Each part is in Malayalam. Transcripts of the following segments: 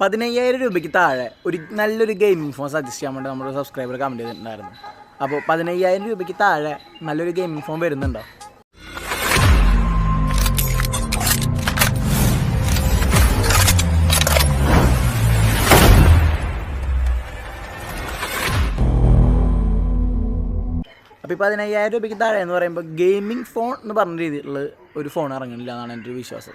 പതിനയ്യായിരം രൂപയ്ക്ക് താഴെ ഒരു നല്ലൊരു ഗെയിമിംഗ് ഫോൺ സജസ്റ്റ് ചെയ്യാൻ വേണ്ടി നമ്മുടെ സബ്സ്ക്രൈബർ കമന്റ് ചെയ്തിട്ടുണ്ടായിരുന്നു. അപ്പോൾ പതിനയ്യായിരം രൂപയ്ക്ക് താഴെ നല്ലൊരു ഗെയിമിംഗ് ഫോൺ വരുന്നുണ്ടോ? അപ്പോൾ ഈ പതിനയ്യായിരം രൂപയ്ക്ക് താഴെ എന്ന് പറയുമ്പോൾ ഗെയിമിംഗ് ഫോൺ എന്ന് പറഞ്ഞ രീതിയിലുള്ള ഒരു ഫോൺ ഇറങ്ങുന്നില്ല എന്നാണ് എന്റെ ഒരു വിശ്വാസം.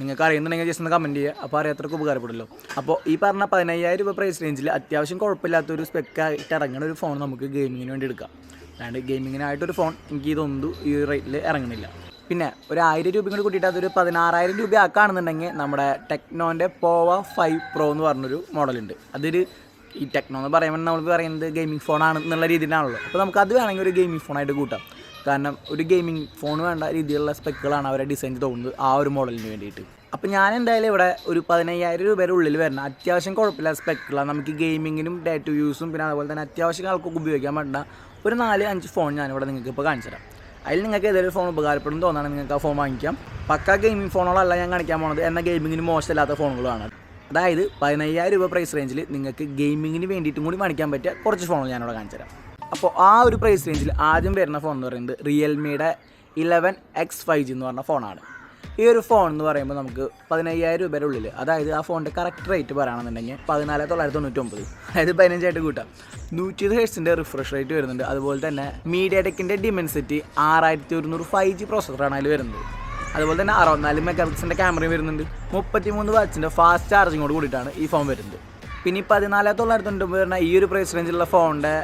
നിങ്ങൾക്ക് അറിയുന്നുണ്ടെങ്കിൽ ജസ്റ്റ് ഒന്ന് കമന്റ് ചെയ്യുക. അപ്പോൾ അറിയാത്തവർക്ക് ഉപകാരപ്പെടുമല്ലോ. അപ്പോൾ ഈ പറഞ്ഞ പതിനയ്യായിരം രൂപ പ്രൈസ് റേഞ്ചിൽ അത്യാവശ്യം കുഴപ്പമില്ലാത്തൊരു സ്പെക്കായിട്ട് ഇറങ്ങുന്ന ഒരു ഫോൺ നമുക്ക് ഗെയിമിങ്ങിന് വേണ്ടി എടുക്കാം. അല്ലാണ്ട് ഗെയിമിങ്ങിനായിട്ടൊരു ഫോൺ എനിക്ക് ഇതൊന്നും ഈ റേറ്റിൽ ഇറങ്ങുന്നില്ല. പിന്നെ ഒരു ആയിരം രൂപയും കൂടി കൂട്ടിയിട്ട് അതൊരു പതിനാറായിരം രൂപ ആക്കുകയാണെന്നുണ്ടെങ്കിൽ നമ്മുടെ ടെക്നോന്റെ പോവ ഫൈവ് പ്രോ എന്ന് പറഞ്ഞൊരു മോഡലുണ്ട് അതൊരു ഈ ടെക്നോ എന്ന് പറയുമ്പോൾ നമ്മൾ പറയുന്നത് ഗെയിമിംഗ് ഫോണാണ് എന്നുള്ള രീതിയിലാണല്ലോ. അപ്പോൾ നമുക്ക് അത് വേണമെങ്കിൽ ഒരു ഗെയിമിംഗ് ഫോണായിട്ട് കൂട്ടാം. കാരണം ഒരു ഗെയിമിംഗ് ഫോൺ വേണ്ട രീതിയിലുള്ള സ്പെക്കുകളാണ് അവരെ ഡിസൈൻ തോന്നുന്നത് ആ ഒരു മോഡലിന് വേണ്ടിയിട്ട്. അപ്പോൾ ഞാൻ എന്തായാലും ഇവിടെ ഒരു പതിനയ്യായിരം രൂപയുടെ ഉള്ളിൽ വരുന്ന അത്യാവശ്യം കുഴപ്പമില്ല സ്പെക്കുകളാണ് നമുക്ക് ഗെയിമിങ്ങിനും ഡേറ്റ യൂസും പിന്നെ അതുപോലെ തന്നെ അത്യാവശ്യം ആൾക്കൊക്കെ ഉപയോഗിക്കാൻ പറ്റുന്ന ഒരു നാല് അഞ്ച് ഫോൺ ഞാനിവിടെ നിങ്ങൾക്ക് ഇപ്പോൾ കാണിച്ചു തരാം. അതിൽ നിങ്ങൾക്ക് ഏതെങ്കിലും ഫോൺ ഉപകാരപ്പെടും തോന്നാണ് നിങ്ങൾക്ക് ആ ഫോൺ വാങ്ങിക്കാം. പക്ക ഗെയിമിംഗ് ഫോണുകളല്ല ഞാൻ കാണിക്കാൻ പോണത്. എന്നാൽ ഗെയിമിങ്ങിന് മോശമില്ലാത്ത ഫോണുകളാണ് അതായത് പതിനയ്യായിരം രൂപ പ്രൈസ് റേഞ്ചിൽ നിങ്ങൾക്ക് ഗെയിമിങ്ങിന് വേണ്ടിയിട്ടും കൂടി കാണിക്കാൻ പറ്റിയ കുറച്ച് ഫോണുകൾ ഞാനിവിടെ കാണിച്ചു തരാം. അപ്പോൾ ആ ഒരു പ്രൈസ് റേഞ്ചിൽ ആദ്യം വരുന്ന ഫോൺ എന്ന് പറയുന്നത് റിയൽമിയുടെ ഇലവൻ എക്സ് ഫൈവ് ജി എന്ന് പറഞ്ഞ ഫോണാണ് ഈ ഒരു ഫോൺ എന്ന് പറയുമ്പോൾ നമുക്ക് പതിനയ്യായിരം രൂപയുടെ ഉള്ളിൽ അതായത് ആ ഫോണിന്റെ കറക്റ്റ് റേറ്റ് പറയുകയാണെന്നുണ്ടെങ്കിൽ പതിനാല് തൊള്ളായിരത്തി തൊണ്ണൂറ്റൊമ്പത് അതായത് പതിനഞ്ചായിട്ട് കൂട്ടാം. നൂറ്റി ഇരുപത് ഹെഡ്സിന്റെ റിഫ്രഷ് റേറ്റ് വരുന്നുണ്ട്. അതുപോലെ തന്നെ മീഡിയ ടെക്കിന്റെ ഡിമെൻസിറ്റി ആറായിരത്തി ഒരുന്നൂറ് ഫൈവ് ജി പ്രോസസ്സറാണ് അതിൽ വരുന്നത്. അതുപോലെ തന്നെ അറുപത്തിനാല് മെഗാ പിക്സിന്റെ ക്യാമറയും വരുന്നുണ്ട്. മുപ്പത്തിമൂന്ന് വാച്ചിന്റെ ഫാസ്റ്റ് ചാർജിങ്ങോട് കൂടിയിട്ടാണ് ഈ ഫോൺ വരുന്നത്. പിന്നെ ഈ പതിനാല് തൊള്ളായിരത്തി തൊണ്ണൂറ്റി വരുന്ന ഈ ഒരു പ്രൈസ് റേഞ്ചിലുള്ള ഫോണിന്റെ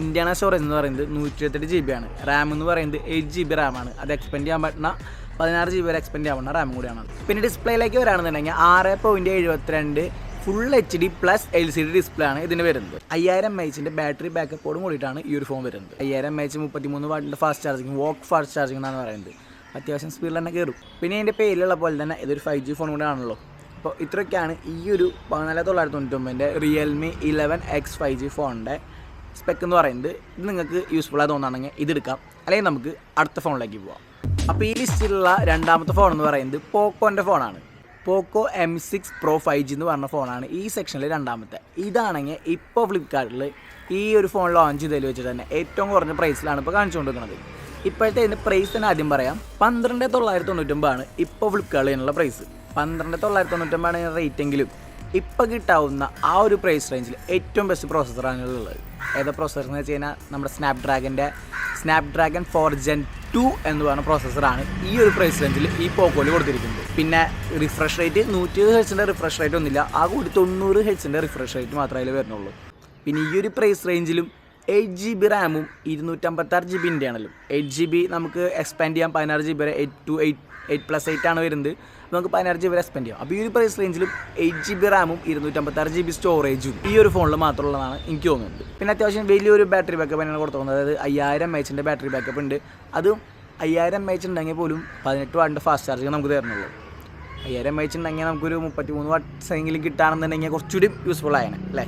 ഇന്റേണൽ സ്റ്റോറേജ് എന്ന് പറയുന്നത് നൂറ്റി ഇരുപത്തെട്ട് ജി ബി ആണ്. റാം എന്ന് പറയുന്നത് എയ്റ്റ് ജി ബി റാമാണ് അത് എക്സ്പെൻഡ് ചെയ്യാൻ പറ്റുന്ന പതിനാറ് ജി ബി വരെ എക്സ്പെൻഡ് ചെയ്യാൻ പറ്റുന്ന റാമും കൂടിയാണ്. പിന്നെ ഡിസ്പ്ലേയിലേക്ക് വരാണെന്നുണ്ടെങ്കിൽ ആറ് പോയിന്റ് എഴുപത്തിരണ്ട് full H D plus L C D display ആണ് ഇതിന് വരുന്നത്. അയ്യായിരം എം എച്ചിന്റെ ബാറ്ററി ബാക്കപ്പോടും കൂടിയിട്ടാണ് ഈ ഒരു ഫോൺ വരുന്നത്. അയ്യായിരം എം എച്ച് മുപ്പത്തിമൂന്ന് വാട്ടിന്റെ fast charging VOOC fast charging എന്നാണ് പറയുന്നത്. അത്യാവശ്യം സ്പീഡിൽ തന്നെ കയറും. പിന്നെ ഇതിന്റെ പേരിലുള്ള പോലെ തന്നെ ഇതൊരു ഫൈവ് ജി ഫോൺ കൂടെ ആണല്ലോ. അപ്പോൾ ഇത്രയൊക്കെയാണ് ഈ ഒരു പതിനാല് തൊള്ളായിരത്തി തൊണ്ണൂറ്റൊമ്പതിന്റെ Realme eleven X five G ഫോണിന്റെ സ്പെക്ക് എന്ന് പറയുന്നത് ഇത് നിങ്ങൾക്ക് യൂസ്ഫുൾ ആയി തോന്നുകയാണെങ്കിൽ ഇതെടുക്കാം അല്ലെങ്കിൽ നമുക്ക് അടുത്ത ഫോണിലേക്ക് പോവാം. അപ്പോൾ ഈ ലിസ്റ്റിലുള്ള രണ്ടാമത്തെ ഫോൺ എന്ന് പറയുന്നത് പോക്കോന്റെ ഫോണാണ് Poco M six pro five G എന്ന് പറഞ്ഞ ഫോണാണ് ഈ സെക്ഷനിലെ രണ്ടാമത്തെ. ഇതാണെങ്കിൽ ഇപ്പോൾ ഫ്ലിപ്കാർട്ടിൽ ഈ ഒരു ഫോൺ ലോഞ്ച് ചെയ്തതിൽ വെച്ചിട്ട് തന്നെ ഏറ്റവും കുറഞ്ഞ പ്രൈസിലാണ് ഇപ്പോൾ കാണിച്ചു കാണിച്ചുകൊണ്ടിരിക്കുന്നത്. ഇപ്പോഴത്തെ ഇതിന്റെ പ്രൈസ് തന്നെ ആദ്യം പറയാം. പന്ത്രണ്ട് തൊള്ളായിരത്തി തൊണ്ണൂറ്റൊമ്പതാണ് ഇപ്പോൾ ഫ്ലിപ്കാർട്ടിലുള്ള പ്രൈസ് പന്ത്രണ്ട് തൊള്ളായിരത്തി തൊണ്ണൂറ്റൊമ്പതാണ് റേറ്റ് എങ്കിലും. ഇപ്പോൾ കിട്ടാവുന്ന ആ ഒരു പ്രൈസ് റേഞ്ചിൽ ഏറ്റവും ബെസ്റ്റ് പ്രോസസ്സറാണ് ഉള്ളത്. ഏതാ പ്രോസസ്സർ എന്ന് വെച്ച് കഴിഞ്ഞാൽ നമ്മുടെ സ്നാപ് ഡ്രാഗന്റെ Snapdragon four gen two എന്ന് പറയുന്ന പ്രോസസ്സറാണ് ഈ ഒരു പ്രൈസ് റേഞ്ചിൽ ഈ പോക്കോയിൽ കൊടുത്തിരിക്കുന്നത്. പിന്നെ റിഫ്രഷ് റേറ്റ് നൂറ്റി ഹെഡ്സിന്റെ റിഫ്രഷ് റേറ്റ് ഒന്നുമില്ല ആ കൂടി തൊണ്ണൂറ് ഹെഡ്സിന്റെ റിഫ്രഷ് റേറ്റ് മാത്രമേ അതിൽ വരുന്നുള്ളൂ. പിന്നെ ഈ ഒരു പ്രൈസ് റേഞ്ചിലും എയ്റ്റ് ജി ബി റാമും ഇരുന്നൂറ്റമ്പത്താറ് ജി ബി ഇന്റെയാണല്ലോ എയ്റ്റ് ജി ബി നമുക്ക് എക്സ്പാൻഡ് ചെയ്യാം പതിനാറ് ജി ബി വരെ eight to eight eight plus eight ആണ് വരുന്നത്. നമുക്ക് പതിനാറ് ജി ബി വരെ സ്പെൻഡ് ചെയ്യാം. അപ്പോൾ ഈ ഒരു പ്രൈസ് റേഞ്ചിലും എയ്റ്റ് ജി ബി റാമും ഇരുന്നൂറ്റമ്പത്താറ് ജി ബി സ്റ്റോറേജും ഈ ഒരു ഫോണിൽ മാത്രമുള്ളതാണ് എനിക്ക് തോന്നുന്നത്. പിന്നെ അത്യാവശ്യം വലിയൊരു ബാറ്ററി ബാക്കപ്പ് തന്നെയാണ് കൊടുത്തുന്നത് അതായത് അയ്യായിരം എം എച്ചിന്റെ ബാറ്ററി ബാക്കപ്പ് ഉണ്ട്. അതും അയ്യായിരം എം എച്ച് ഉണ്ടെങ്കിൽ പോലും പതിനെട്ട് വാട്ടിന്റെ ഫാസ്റ്റ് ചാർജിങ് നമുക്ക് തരുന്നുള്ളൂ. അയ്യായിരം എം എച്ച് ഉണ്ടെങ്കിൽ നമുക്കൊരു മുപ്പത്തി മൂന്ന് വാട്ട്സ് എങ്കിലും കിട്ടുകയാണെന്നുണ്ടെങ്കിൽ കുറച്ചുകൂടി യൂസ്ഫുൾ ആയാണ് അല്ലേ?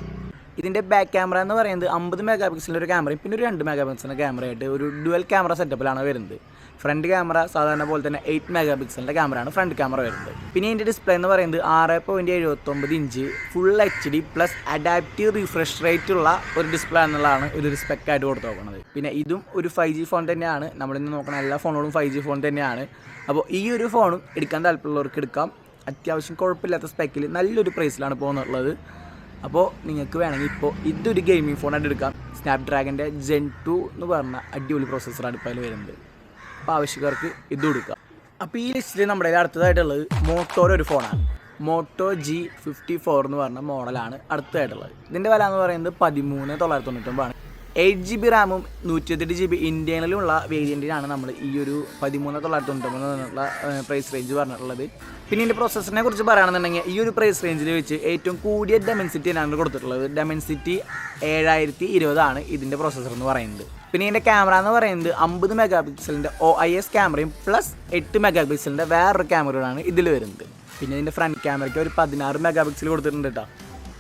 ഇതിന്റെ ബാക്ക് ക്യാമറ എന്ന് പറയുന്നത് അമ്പത് മെഗാ പിക്സലിന്റെ ഒരു ക്യാമറയും പിന്നെ ഒരു രണ്ട് മെഗാ പിക്സലിന്റെ ക്യാമറയായിട്ട് ഒരു ഡുവൽ ക്യാമറ സെറ്റപ്പിലാണ് വരുന്നത്. ഫ്രണ്ട് ക്യാമറ സാധാരണ പോലെ തന്നെ എയ്റ്റ് മെഗാ പിക്സലിന്റെ ക്യാമറയാണ് ഫ്രണ്ട് ക്യാമറ വരുന്നത്. പിന്നെ ഇതിന്റെ ഡിസ്പ്ലേ എന്ന് പറയുന്നത് ആറ് പോയിന്റ് എഴുപത്തൊമ്പത് inch full H D plus adaptive refresh rate ഉള്ള ഒരു ഡിസ്പ്ലേ എന്നുള്ളതാണ് ഒരു സ്പെക്കായിട്ട് കൊടുത്ത് നോക്കുന്നത് പിന്നെ ഇതും ഒരു ഫൈവ് ജി ഫോൺ തന്നെയാണ്. നമ്മളിന്ന് നോക്കുന്ന എല്ലാ ഫോണുകളും ഫൈവ് ജി ഫോൺ തന്നെയാണ്. അപ്പോൾ ഈ ഒരു ഫോണും എടുക്കാൻ താല്പര്യമുള്ളവർക്ക് എടുക്കാം. അത്യാവശ്യം കുഴപ്പമില്ലാത്ത സ്പെക്കിൽ നല്ലൊരു പ്രൈസിലാണ് പോകുന്നുള്ളത്. അപ്പോൾ നിങ്ങൾക്ക് വേണമെങ്കിൽ ഇപ്പോൾ ഇതൊരു ഗെയിമിംഗ് ഫോണായിട്ട് എടുക്കാം. സ്നാപ് ഡ്രാഗന്റെ ജെൻ ടു എന്ന് പറഞ്ഞ അടിപൊളി പ്രോസസ്സറാണ് ഇപ്പോൾ അതിൽ വരുന്നത്. അപ്പോൾ ആവശ്യക്കാർക്ക് ഇത് കൊടുക്കാം അപ്പോൾ ഈ ലിസ്റ്റിൽ നമ്മുടെ അടുത്തതായിട്ടുള്ളത് മോട്ടോയുടെ ഒരു ഫോണാണ് മോട്ടോ ജി ഫിഫ്റ്റി ഫോർ എന്ന് പറഞ്ഞ മോഡലാണ് അടുത്തതായിട്ടുള്ളത്. ഇതിന്റെ വില എന്ന് പറയുന്നത് പതിമൂന്ന് തൊള്ളായിരത്തി തൊണ്ണൂറ്റൊമ്പതാണ് എയ്റ്റ് ജി ബി റാമും നൂറ്റി എട്ട് ജി ബി ഇന്ത്യയിലുള്ള വേരിയന്റിനാണ് നമ്മൾ ഈ ഒരു പതിമൂന്ന് തൊള്ളായിരത്തി തൊണ്ണൂറ്റൊമ്പത് എന്നുള്ള പ്രൈസ് റേഞ്ച് പറഞ്ഞിട്ടുള്ളത്. പിന്നെ ഇതിന്റെ പ്രോസസ്സിനെ കുറിച്ച് പറയുകയാണെന്നുണ്ടെങ്കിൽ ഈ ഒരു പ്രൈസ് റേഞ്ചിൽ വെച്ച് ഏറ്റവും കൂടിയ ഡെമൻസിറ്റിയാണ് കൊടുത്തിട്ടുള്ളത്. ഡെമൻസിറ്റി ഏഴായിരത്തി ഇരുപതാണ് ഇതിന്റെ പ്രോസസ്സർ എന്ന് പറയുന്നത്. പിന്നെ ഇതിന്റെ ക്യാമറ എന്ന് പറയുന്നത് അമ്പത് മെഗാ പിക്സലിന്റെ ഒ ഐ എസ് ക്യാമറയും പ്ലസ് എട്ട് മെഗാ പിക്സലിന്റെ വേറൊരു ക്യാമറയാണ് ഇതിൽ വരുന്നത്. പിന്നെ ഇതിന്റെ ഫ്രണ്ട് ക്യാമറയ്ക്ക് ഒരു പതിനാറ് മെഗാ പിക്സൽ കൊടുത്തിട്ടുണ്ട് കേട്ടോ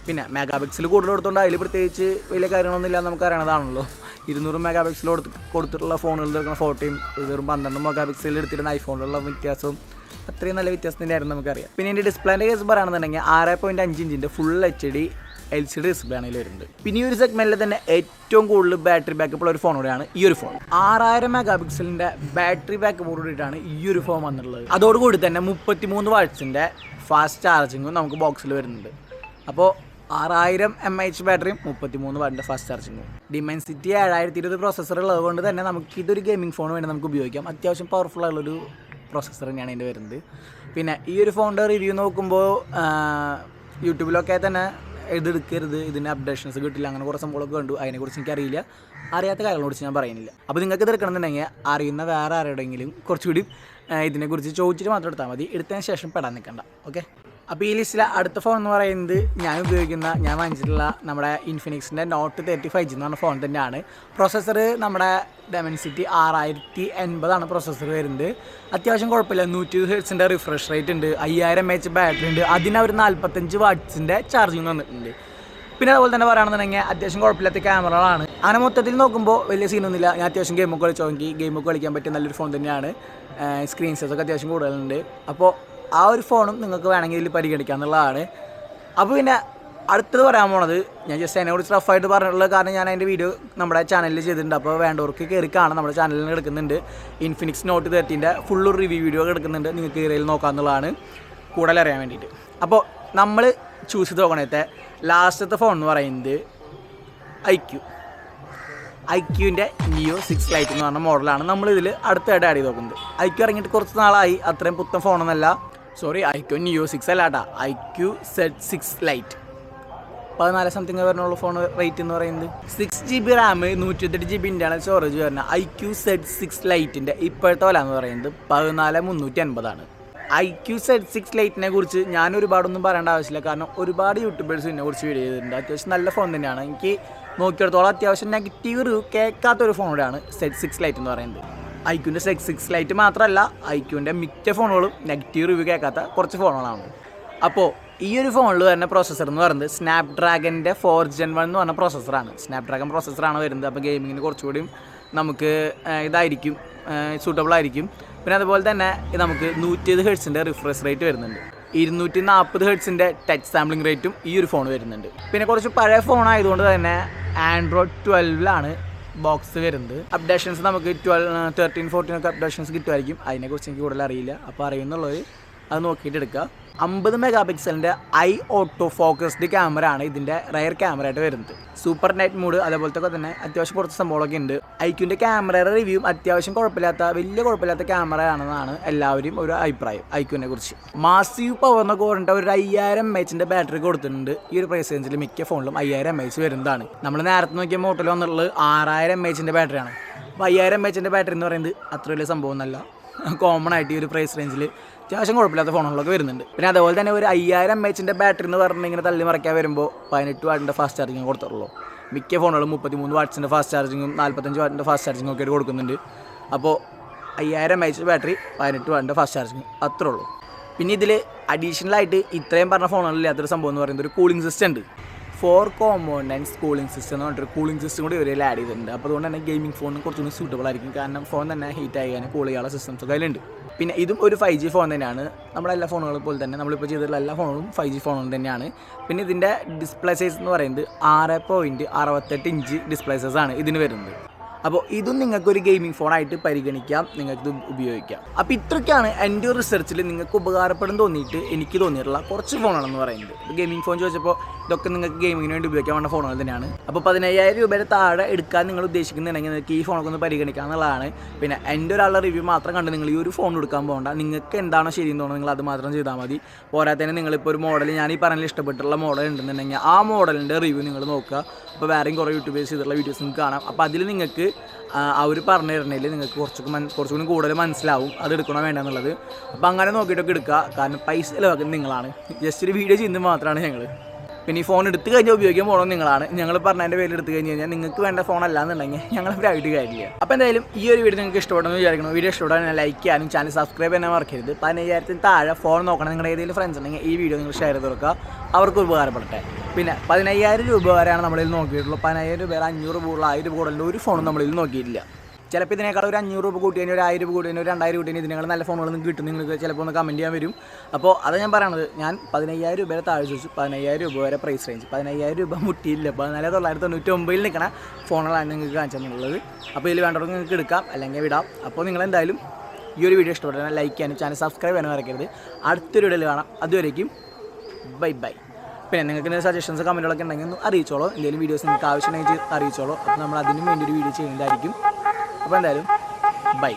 പിന്നെ മെഗാ പിക്സൽ കൂടുതൽ കൊടുത്തുകൊണ്ട് അതിൽ പ്രത്യേകിച്ച് വലിയ കാര്യങ്ങളൊന്നും ഇല്ല നമുക്ക് അറിയണതാണല്ലോ ഇരുന്നൂറ് മെഗാ പിക്സൽ കൊടുത്ത് കൊടുത്തിട്ടുള്ള ഫോണുകളിൽ എടുക്കുന്ന ഫോട്ടോയും വെറും പന്ത്രണ്ട് മെഗാ പിക്സലിൽ എടുത്തിരുന്ന ഐഫോണിലുള്ള വ്യത്യാസവും അത്രയും നല്ല വ്യത്യാസത്തിന്റെ ആയിരുന്നു നമുക്കറിയാം. പിന്നെ എന്റെ ഡിസ്പ്ലേന്റെ കേസ് പറയുകയാണെന്നുണ്ടെങ്കിൽ ആറ് പോയിന്റ് അഞ്ച് ഇഞ്ചിന്റെ full H D L C D display ആണ് ഇതിൽ വരുന്നത്. പിന്നെ ഈ ഒരു സെഗ്മെന്റിൽ തന്നെ ഏറ്റവും കൂടുതൽ ബാറ്ററി ബാക്കപ്പ് ഉള്ള ഒരു ഫോൺ കൂടെയാണ് ഈ ഒരു ഫോൺ ആറായിരം മെഗാ പിക്സലിന്റെ ബാറ്ററി ബാക്കപ്പ് കൂടിയിട്ടാണ് ഈ ഒരു ഫോൺ വന്നിട്ടുള്ളത്. അതോടുകൂടി തന്നെ മുപ്പത്തി മൂന്ന് വാഴ്സിന്റെ ഫാസ്റ്റ് ചാർജിങ്ങും നമുക്ക് ബോക്സിൽ വരുന്നുണ്ട്. അപ്പോൾ ആറായിരം എം എച്ച് ബാറ്ററിയും മുപ്പത്തി മൂന്ന് വാട്ടിന്റെ ഫാസ്റ്റ് ചാർജിങ്ങും ഡിമെൻസിറ്റി ഏഴായിരത്തി ഇരുപത് പ്രോസസ്സർ ഉള്ളത് കൊണ്ട് തന്നെ നമുക്ക് ഇതൊരു ഗെയിമിംഗ് ഫോൺ വേണ്ടി നമുക്ക് ഉപയോഗിക്കാം. അത്യാവശ്യം പവർഫുൾ ആയുള്ളൊരു പ്രോസസ്സർ തന്നെയാണ് ഇതിന്റെ വരുന്നത്. പിന്നെ ഈ ഒരു ഫോണിന്റെ റിവ്യൂ നോക്കുമ്പോൾ യൂട്യൂബിലൊക്കെ തന്നെ ഇതെടുക്കരുത്. ഇതിന്റെ അപ്ഡേഷൻസ് കിട്ടില്ല. അങ്ങനെ കുറേ സംഭവങ്ങളൊക്കെ കണ്ടു. അതിനെക്കുറിച്ച് എനിക്കറിയില്ല. അറിയാത്ത കാര്യങ്ങളെക്കുറിച്ച് ഞാൻ പറയുന്നില്ല. അപ്പോൾ നിങ്ങൾക്ക് ഇത് എടുക്കണമെന്നുണ്ടെങ്കിൽ അറിയുന്ന വേറെ ആരുടെയെങ്കിലും കുറച്ചുകൂടി ഇതിനെക്കുറിച്ച് ചോദിച്ചിട്ട് മാത്രം എടുത്താൽ മതി. എടുത്തതിന് ശേഷം പെടാൻ നിൽക്കണ്ട. ഓക്കെ അപ്പോൾ ഈ ലിസ്റ്റിലെ അടുത്ത ഫോൺ എന്ന് പറയുന്നത് ഞാൻ ഉപയോഗിക്കുന്ന ഞാൻ വാങ്ങിച്ചിട്ടുള്ള നമ്മുടെ ഇൻഫിനിക്സിന്റെ നോട്ട് തേർട്ടി ഫൈവ് ജി എന്ന് പറഞ്ഞ ഫോൺ തന്നെയാണ്. പ്രോസസ്സർ നമ്മുടെ ഡെമൻസിറ്റി ആറായിരത്തി എൺപതാണ് പ്രോസസ്സർ വരുന്നത്. അത്യാവശ്യം കുഴപ്പമില്ല. നൂറ്റി ഹെഡ്സിന്റെ റിഫ്രഷ് റേറ്റ് ഉണ്ട്. അയ്യായിരം എം എച്ച് ബാറ്ററി ഉണ്ട്. അതിന് അവർ നാൽപ്പത്തഞ്ച് വാട്ട്സിന്റെ ചാർജിങ് വന്നിട്ടുണ്ട് പിന്നെ അതുപോലെ തന്നെ പറയുകയാണെന്നുണ്ടെങ്കിൽ അത്യാവശ്യം കുഴപ്പമില്ലാത്ത ക്യാമറകളാണ് അങ്ങനെ മൊത്തത്തിൽ നോക്കുമ്പോൾ വലിയ സീനൊന്നുമില്ല ഞാൻ അത്യാവശ്യം ഗെയിമൊക്കെ കളിച്ചു നോക്കി ഗെയിമൊക്കെ കളിക്കാൻ പറ്റിയ നല്ലൊരു ഫോൺ തന്നെയാണ്. സ്ക്രീൻ സൈസ് ഒക്കെ അത്യാവശ്യം കൂടുതലുണ്ട്. അപ്പോൾ ആ ഒരു ഫോണും നിങ്ങൾക്ക് വേണമെങ്കിൽ ഇതിൽ പരിഗണിക്കാം എന്നുള്ളതാണ്. അപ്പോൾ പിന്നെ അടുത്തത് പറയാൻ പോണത് ഞാൻ ജസ്റ്റ് അതിനെക്കുറിച്ച് റഫായിട്ട് പറഞ്ഞിട്ടുള്ളത് കാരണം ഞാൻ അതിന്റെ വീഡിയോ നമ്മുടെ ചാനലിൽ ചെയ്തിട്ടുണ്ട്. അപ്പോൾ വേണ്ടവർക്ക് കയറി കാണാം നമ്മുടെ ചാനലിൽ എടുക്കുന്നുണ്ട്. ഇൻഫിനിക്സ് നോട്ട് തേർട്ടീന്റെ ഫുള്ള് റിവ്യൂ വീഡിയോ എടുക്കുന്നുണ്ട്. നിങ്ങൾക്ക് കയറിയിൽ നോക്കാമെന്നുള്ളതാണ് കൂടുതൽ അറിയാൻ വേണ്ടിയിട്ട്. അപ്പോൾ നമ്മൾ ചൂസ് ചെയ്ത് നോക്കണത്തെ ലാസ്റ്റത്തെ ഫോൺ എന്ന് പറയുന്നത് I Q I neo six lite എന്ന് പറഞ്ഞ മോഡലാണ് നമ്മളിതിൽ അടുത്തായിട്ട് ആഡ് ചെയ്ത് നോക്കുന്നത്. ഐ ക്യു ഇറങ്ങിയിട്ട് കുറച്ച് നാളായി. അത്രയും പുത്തൻ ഫോണൊന്നല്ല sorry I Q new six അല്ല കേട്ടാ I Q Z six lite പതിനാല് സംതിങ് വരണുള്ള ഫോൺ റേറ്റ് എന്ന് പറയുന്നത്. സിക്സ് ജി ബി റാം നൂറ്റിയെട്ട് ജി ബി ഇന്റർണൽ സ്റ്റോറേജ് വരുന്ന ഐ ക്യു സെറ്റ് സിക്സ് ലൈറ്റിന്റെ ഇപ്പോഴത്തെ വില എന്ന് പറയുന്നത് പതിനാല് മുന്നൂറ്റി അൻപതാണ്. ഐ ക്യു സെറ്റ് സിക്സ് ലൈറ്റിനെ കുറിച്ച് ഞാൻ ഒരുപാടൊന്നും പറയേണ്ട ആവശ്യമില്ല. കാരണം ഒരുപാട് യൂട്യൂബേഴ്സ് ഇതിനെ കുറിച്ച് വീഡിയോ ചെയ്തിട്ടുണ്ട്. അത്യാവശ്യം നല്ല ഫോൺ തന്നെയാണ്. എനിക്ക് നോക്കിയെടുത്തോളം അത്യാവശ്യം നെഗറ്റീവ് റിവ്യൂ കേൾക്കാത്തൊരു ഫോണോടാണ് സെറ്റ് സിക്സ് ലൈറ്റ് എന്ന് പറയുന്നത്. ഐക്യുവിന്റെ സെക്സ് സിക്സ് ലൈറ്റ് മാത്രമല്ല ഐക്യുവിന്റെ മിക്ക ഫോണുകളും നെഗറ്റീവ് റിവ്യൂ കേൾക്കാത്ത കുറച്ച് ഫോണുകളാണ്. അപ്പോൾ ഈ ഒരു ഫോണിൽ വരുന്ന പ്രോസസ്സർ എന്ന് പറയുന്നത് സ്നാപ് ഡ്രാഗന്റെ ഫോർ ജെൻ വൺ എന്ന് പറഞ്ഞ പ്രോസസ്സറാണ് സ്നാപ് ഡ്രാഗൺ പ്രോസസ്സറാണ് വരുന്നത്. അപ്പോൾ ഗെയിമിങ്ങിന് കുറച്ചുകൂടി നമുക്ക് ഇതായിരിക്കും സൂട്ടബിൾ ആയിരിക്കും. പിന്നെ അതുപോലെ തന്നെ നമുക്ക് നൂറ്റി ഇരുപത് ഹെഡ്സിന്റെ റിഫ്രഷ് റേറ്റ് വരുന്നുണ്ട്. ഇരുന്നൂറ്റി നാൽപ്പത് ഹെഡ്സിന്റെ ടച്ച് സാമ്പിളിംഗ് റേറ്റും ഈ ഒരു ഫോൺ വരുന്നുണ്ട്. പിന്നെ കുറച്ച് പഴയ ഫോൺ ആയതുകൊണ്ട് തന്നെ ആൻഡ്രോയിഡ് ട്വൽവിലാണ് ബോക്സ് വരുന്നത്. അപ്ഡേഷൻസ് നമുക്ക് ട്വൽവ് തേർട്ടീൻ ഫോർട്ടീൻ ഒക്കെ അപ്ഡേഷൻസ് കിട്ടുമായിരിക്കും. അതിനെക്കുറിച്ച് എനിക്ക് കൂടുതൽ അറിയില്ല. അപ്പോൾ അറിയുന്നുള്ളവർ അത് നോക്കിയിട്ട് എടുക്കുക. അമ്പത് മെഗാ പിക്സലിന്റെ ഐ ഓട്ടോ ഫോക്കസ്ഡ് ക്യാമറ ആണ് ഇതിന്റെ റയർ ക്യാമറ ആയിട്ട് വരുന്നത്. സൂപ്പർ നൈറ്റ് മൂഡ് അതേപോലത്തെ തന്നെ അത്യാവശ്യം കുറച്ച് സംഭവങ്ങളൊക്കെ ഉണ്ട്. ഐക്യൂന്റെ ക്യാമറയുടെ റിവ്യൂവും അത്യാവശ്യം കുഴപ്പമില്ലാത്ത വലിയ കുഴപ്പമില്ലാത്ത ക്യാമറ ആണെന്നാണ് എല്ലാവരും ഒരു അഭിപ്രായം ഐക്യൂനെ കുറിച്ച്. മാസീവ് പവർ എന്നൊക്കെ പറഞ്ഞിട്ട് ഒരു അയ്യായിരം എം എച്ചിന്റെ ബാറ്ററി കൊടുത്തിട്ടുണ്ട്. ഈ ഒരു പ്രൈസ് റേഞ്ചിൽ മിക്ക ഫോണിലും അയ്യായിരം എം എച്ച് വരുന്നതാണ്. നമ്മൾ നേരത്തെ നോക്കിയ മോട്ടൽ വന്നിട്ടുള്ളത് ആറായിരം എം എച്ചിന്റെ ബാറ്ററിയാണ് അപ്പോൾ അയ്യായിരം എം എച്ചിന്റെ ബാറ്ററി എന്ന് പറയുന്നത് അത്ര വലിയ സംഭവം ഒന്നല്ല കോമൺ ആയിട്ട് ഈ ഒരു പ്രൈസ് റേഞ്ചിൽ അത്യാവശ്യം കുഴപ്പമില്ലാത്ത ഫോണുകളൊക്കെ വരുന്നുണ്ട്. പിന്നെ അതുപോലെ തന്നെ ഒരു അയ്യായിരം എം എച്ചിന്റെ ബാറ്ററി എന്ന് പറഞ്ഞാൽ ഇങ്ങനെ തള്ളി മറക്കാൻ വരുമ്പോൾ പതിനെട്ട് വാട്ടിന്റെ ഫാസ്റ്റ് ചാർജിങ് കൊടുത്തുള്ളൂ മിക്ക ഫോണുകളും മുപ്പത്തി മൂന്ന് വാട്ട്സിന്റെ ഫാസ്റ്റ് ചാർജിങ്ങും നാൽപ്പത്തഞ്ച് വാട്ടിന്റെ ഫാസ്റ്റ് ചാർജിങ്ങും ഒക്കെ ആയിട്ട് കൊടുക്കുന്നുണ്ട്. അപ്പോൾ അയ്യായിരം എം എച്ച് ബാറ്ററി പതിനെട്ട് വാട്ടിന്റെ ഫാസ്റ്റ് ചാർജിങ് അത്രേ ഉള്ളൂ. പിന്നെ ഇതിൽ അഡീഷണലായിട്ട് ഇത്രയും പറഞ്ഞ ഫോണുകളില്ലാത്തൊരു സംഭവം എന്ന് പറയുന്നത് ഒരു കൂളിംഗ് സിസ്റ്റം ഉണ്ട്. ഫോർ കോമ്പോണൻസ് കൂളിംഗ് സിസ്റ്റം എന്ന് പറഞ്ഞിട്ട് കൂളിംഗ് സിസ്റ്റം കൂടി ഇവരിൽ ആഡ് ചെയ്തിട്ടുണ്ട്. അപ്പോൾ അതുകൊണ്ട് തന്നെ ഗെയിമിംഗ് ഫോണിന് കുറച്ചുകൂടി സൂട്ടബിൾ ആയിരിക്കും. കാരണം ഫോൺ തന്നെ ഹീറ്റ് ആയിക്കാനും കൂൾ ചെയ്യാനുള്ള സിസ്റ്റംസ് ഒക്കെ അതിലുണ്ട്. പിന്നെ ഇതും ഒരു ഫൈവ് ജി ഫോൺ തന്നെയാണ്. നമ്മുടെ എല്ലാ ഫോണുകളും പോലെ തന്നെ നമ്മളിപ്പോൾ ചെയ്തിട്ടുള്ള എല്ലാ ഫോണുകളും ഫൈവ് ജി ഫോണുകൾ തന്നെയാണ്. പിന്നെ ഇതിന്റെ ഡിസ്പ്ലേ സൈസ് എന്ന് പറയുന്നത് ആറ് പോയിന്റ് അറുപത്തെട്ട് ഇഞ്ച് ഡിസ്പ്ലേ സൈസ് ആണ് ഇതിന് വരുന്നത്. അപ്പോൾ ഇതും നിങ്ങൾക്ക് ഒരു ഗെയിമിംഗ് ഫോണായിട്ട് പരിഗണിക്കാം. നിങ്ങൾക്ക് ഇത് ഉപയോഗിക്കാം. അപ്പോൾ ഇത്രയ്ക്കാണ് എന്റെ റിസർച്ചിൽ നിങ്ങൾക്ക് ഉപകാരപ്പെടും തോന്നിയിട്ട് എനിക്ക് തോന്നിയിട്ടുള്ള കുറച്ച് ഫോണാണെന്ന് പറയുന്നത്. ഗെയിമിംഗ് ഫോൺ ചോദിച്ചപ്പോൾ ഇതൊക്കെ നിങ്ങൾക്ക് ഗെയിമിങ്ങിന് വേണ്ടി ഉപയോഗിക്കാൻ വേണ്ട ഫോണുകൾ തന്നെയാണ്. അപ്പോൾ പതിനയ്യായിരം രൂപയുടെ താഴെ എടുക്കാൻ നിങ്ങൾ ഉദ്ദേശിക്കുന്നുണ്ടെങ്കിൽ നിങ്ങൾക്ക് ഈ ഫോണൊക്കെ ഒന്ന് പരിഗണിക്കുക എന്നുള്ളതാണ്. പിന്നെ എന്റെ ഒരാളുടെ റിവ്യൂ മാത്രം കണ്ട് നിങ്ങൾ ഈ ഒരു ഫോൺ എടുക്കാൻ പോകണ്ട. നിങ്ങൾക്ക് എന്താണോ ശരിയെന്ന് തോന്നുന്നത് നിങ്ങൾ അത് മാത്രം ചെയ്താൽ മതി. പോരാത്തന്നെ നിങ്ങളിപ്പോൾ ഒരു മോഡൽ ഞാൻ ഈ പറഞ്ഞ ഇഷ്ടപ്പെട്ടുള്ള മോഡൽ ഉണ്ടെന്നുണ്ടെങ്കിൽ ആ മോഡലിന്റെ റിവ്യൂ നിങ്ങൾ നോക്കുക. അപ്പോൾ വേറെയും കുറേ യൂട്യൂബേഴ്സ് ചെയ്തിട്ടുള്ള വീഡിയോസ് നിങ്ങൾക്ക് കാണാം. അപ്പോൾ അതിൽ നിങ്ങൾക്ക് അവർ പറഞ്ഞു തരണേൽ നിങ്ങൾക്ക് കുറച്ചൊക്കെ മൻ കുറച്ചുകൂടി കൂടുതൽ മനസ്സിലാവും അത് എടുക്കണോ വേണ്ട എന്നുള്ളത്. അപ്പോൾ അങ്ങനെ നോക്കിയിട്ടൊക്കെ എടുക്കുക. കാരണം പൈസ ചിലവാക്കുന്നത് നിങ്ങളാണ്. ജസ്റ്റ് ഒരു വീഡിയോ ചെയ്യുന്നത് മാത്രമാണ് ഞങ്ങൾ പിന്നെ ഈ ഫോൺ എടുത്തു കഴിഞ്ഞാൽ ഉപയോഗിക്കാൻ പോകണം നിങ്ങളാണ്. ഞങ്ങൾ പറഞ്ഞതിന്റെ പേരിൽ എടുത്തു കഴിഞ്ഞ് കഴിഞ്ഞാൽ നിങ്ങൾക്ക് വേണ്ട ഫോൺ അല്ലാന്നുണ്ടെങ്കിൽ ഞങ്ങൾ പ്രൈവറ്റ് കാര്യമില്ല. അപ്പോൾ എന്തായാലും ഈ ഒരു വീഡിയോ നിങ്ങൾക്ക് ഇഷ്ടപ്പെടുന്നു വിചാരിക്കണം വീഡിയോ ഇഷ്ടപ്പെടാൻ ലൈക്ക് ചെയ്യാനും ചാനൽ സബ്സ്ക്രൈബ് ചെയ്യാൻ മറക്കരുത്. പതിനയ്യായിരത്തിന് താഴെ ഫോൺ നോക്കണം നിങ്ങളുടെ ഏതെങ്കിലും ഫ്രണ്ട്സ് ഉണ്ടെങ്കിൽ ഈ വീഡിയോ നിങ്ങൾ ഷെയർ ചെയ്ത് കൊടുക്കുക. അവർക്ക് ഉപകാരപ്പെടട്ടെ. പിന്നെ പതിനയ്യായിരം രൂപ വരെയാണ് നമ്മളിൽ നോക്കിയിട്ടുള്ളൂ പതിനായിരം രൂപ വരെ അഞ്ഞൂറ് രൂപ ആയിരം കൂടുതൽ ഒരു ഫോണും നമ്മളിൽ നോക്കിയിട്ടില്ല. ചിലപ്പോൾ ഇതിനേക്കാൾ ഒരു അഞ്ഞൂറ് രൂപ കൂട്ടി കഴിഞ്ഞാൽ ഒരു ആയിരം രൂപ കൂട്ടി കഴിഞ്ഞാൽ ഒരു രണ്ടായിരം കൂട്ടി കഴിഞ്ഞാൽ ഇതിനേക്കാൾ നല്ല ഫോണുകൾ നിങ്ങൾക്ക് കിട്ടും. നിങ്ങൾക്ക് ചിലപ്പോൾ ഒന്ന് കമന്റ് ചെയ്യാൻ വരും. അപ്പോൾ അതാണ് ഞാൻ പറയണത്. ഞാൻ പതിനയ്യായിരം രൂപ വരെ താഴെ ചോദിച്ചു പതിനയ്യായിരം രൂപ വരെ പ്രൈസ് റേഞ്ച് പതിനയ്യായിരം രൂപ മുട്ടിയില്ല. പതിനാല് തൊള്ളായിരത്തി തൊണ്ണൂറ്റി ഒമ്പതിൽ നിൽക്കണ ഫോണുകളാണ് നിങ്ങൾക്ക് കാണിച്ചു തന്നുള്ളത് അപ്പോൾ ഇതിൽ വേണ്ടവർക്ക് നിങ്ങൾക്ക് എടുക്കാം അല്ലെങ്കിൽ വിടാം. അപ്പോൾ നിങ്ങൾ എന്തായാലും ഈ ഒരു വീഡിയോ ഇഷ്ടപ്പെട്ടാൽ ലൈക്ക് ചെയ്യാനും ചാനൽ സബ്സ്ക്രൈബ് ചെയ്യാനും മറക്കരുത്. അടുത്തൊരു വീഡിയോയിൽ കാണാം. അതുവരേക്കും ബൈ ബൈ പിന്നെ നിങ്ങൾക്ക് എന്തെങ്കിലും സജഷൻസ് കമന്റുകളൊക്കെ ഉണ്ടെങ്കിൽ ഒന്ന് അറിയിച്ചോളൂ. എന്തെങ്കിലും വീഡിയോസ് നിങ്ങൾക്ക് ആവശ്യമുണ്ടെങ്കിൽ അറിയിച്ചോളൂ. അപ്പോൾ നമ്മൾ അതിനും വേണ്ടി ഒരു വീഡിയോ ചെയ്യുന്നതായിരിക്കും. അപ്പോൾ എന്തായാലും ബൈ